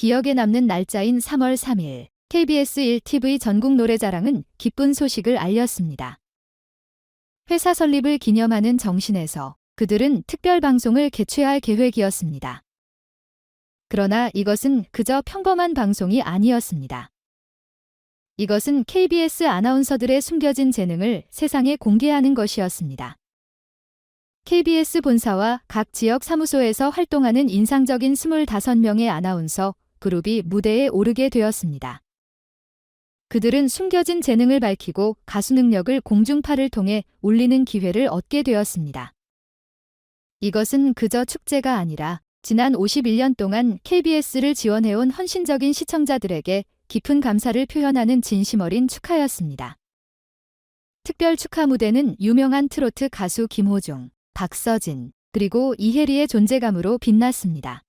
기억에 남는 날짜인 3월 3일 KBS 1TV 전국 노래자랑은 기쁜 소식을 알렸습니다. 회사 설립을 기념하는 정신에서 그들은 특별 방송을 개최할 계획이었습니다. 그러나 이것은 그저 평범한 방송이 아니었습니다. 이것은 KBS 아나운서들의 숨겨진 재능을 세상에 공개하는 것이었습니다. KBS 본사와 각 지역 사무소에서 활동하는 인상적인 25명의 아나운서 그룹이 무대에 오르게 되었습니다. 그들은 숨겨진 재능을 밝히고 가수 능력을 공중파를 통해 올리는 기회를 얻게 되었습니다. 이것은 그저 축제가 아니라 지난 51년 동안 KBS를 지원해온 헌신적인 시청자들에게 깊은 감사를 표현하는 진심 어린 축하였습니다. 특별 축하 무대는 유명한 트로트 가수 김호중, 박서진, 그리고 이혜리의 존재감으로 빛났습니다.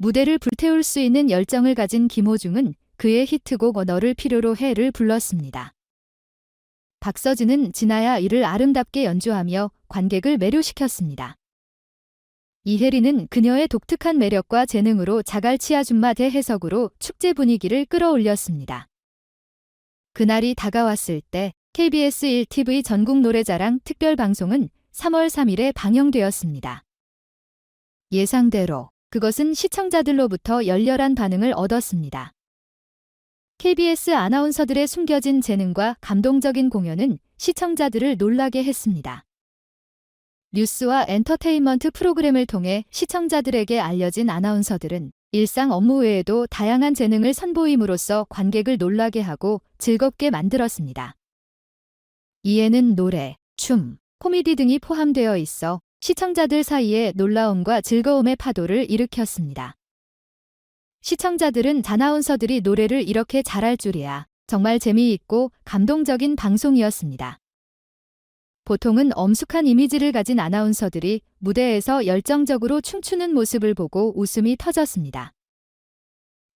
무대를 불태울 수 있는 열정을 가진 김호중은 그의 히트곡 너를 필요로 해를 불렀습니다. 박서진은 지나야 이를 아름답게 연주하며 관객을 매료시켰습니다. 이혜리는 그녀의 독특한 매력과 재능으로 자갈치 아줌마 대해석으로 축제 분위기를 끌어올렸습니다. 그날이 다가왔을 때 KBS 1TV 전국 노래자랑 특별 방송은 3월 3일에 방영되었습니다. 예상대로 그것은 시청자들로부터 열렬한 반응을 얻었습니다. KBS 아나운서들의 숨겨진 재능과 감동적인 공연은 시청자들을 놀라게 했습니다. 뉴스와 엔터테인먼트 프로그램을 통해 시청자들에게 알려진 아나운서들은 일상 업무 외에도 다양한 재능을 선보임으로써 관객을 놀라게 하고 즐겁게 만들었습니다. 이에는 노래, 춤, 코미디 등이 포함되어 있어 시청자들 사이에 놀라움과 즐거움의 파도를 일으켰습니다. 시청자들은 아나운서들이 노래를 이렇게 잘할 줄이야 정말 재미있고 감동적인 방송이었습니다. 보통은 엄숙한 이미지를 가진 아나운서들이 무대에서 열정적으로 춤추는 모습을 보고 웃음이 터졌습니다.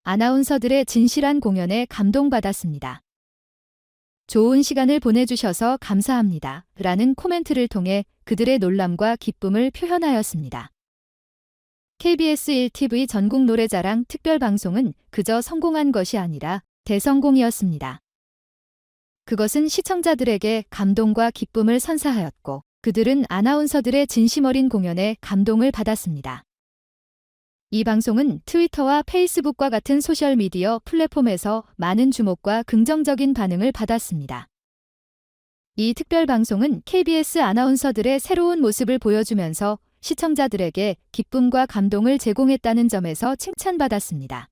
아나운서들의 진실한 공연에 감동받았습니다. 좋은 시간을 보내주셔서 감사합니다. 라는 코멘트를 통해 그들의 놀람과 기쁨을 표현하였습니다. KBS 1TV 전국 노래자랑 특별 방송은 그저 성공한 것이 아니라 대성공이었습니다. 그것은 시청자들에게 감동과 기쁨을 선사하였고 그들은 아나운서들의 진심 어린 공연에 감동을 받았습니다. 이 방송은 트위터와 페이스북과 같은 소셜미디어 플랫폼에서 많은 주목과 긍정적인 반응을 받았습니다. 이 특별 방송은 KBS 아나운서들의 새로운 모습을 보여주면서 시청자들에게 기쁨과 감동을 제공했다는 점에서 칭찬받았습니다.